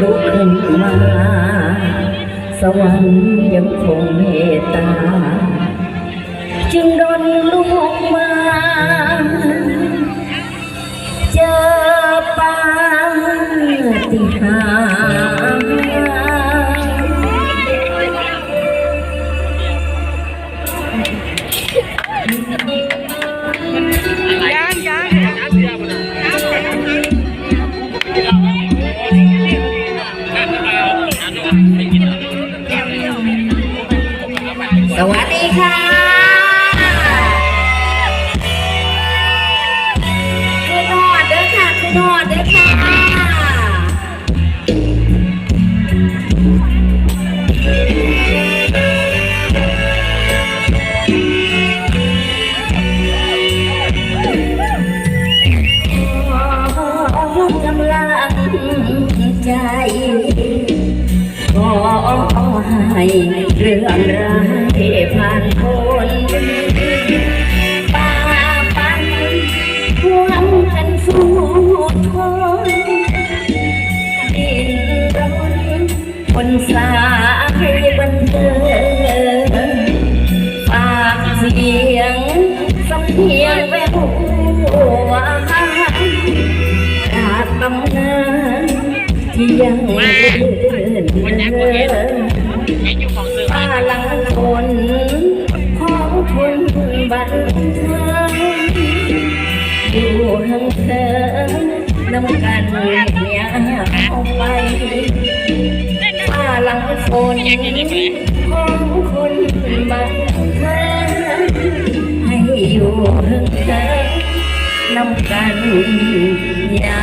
ลุกขึ้นมา สวรรค์ยังคงเมตตา จึงดนลูกมา เจอปาฏิหาริ สวัสดีค่ะคือนอดเด้อค่ะคือนอดเด้อค่ะกำลังใจขอให้เรื่องรา คนสายบันเทิงฝากเสียงสำเพียงแวววาจากตำนานที่ยังเลื่อนเลื่อนป้าหลังคนของคนบันเทิงอยู่ห่างเธอน้ำกันเนี่ยเอาไป นของคนบันเทิงให้อยู่ห่างเธอนำกันอย่า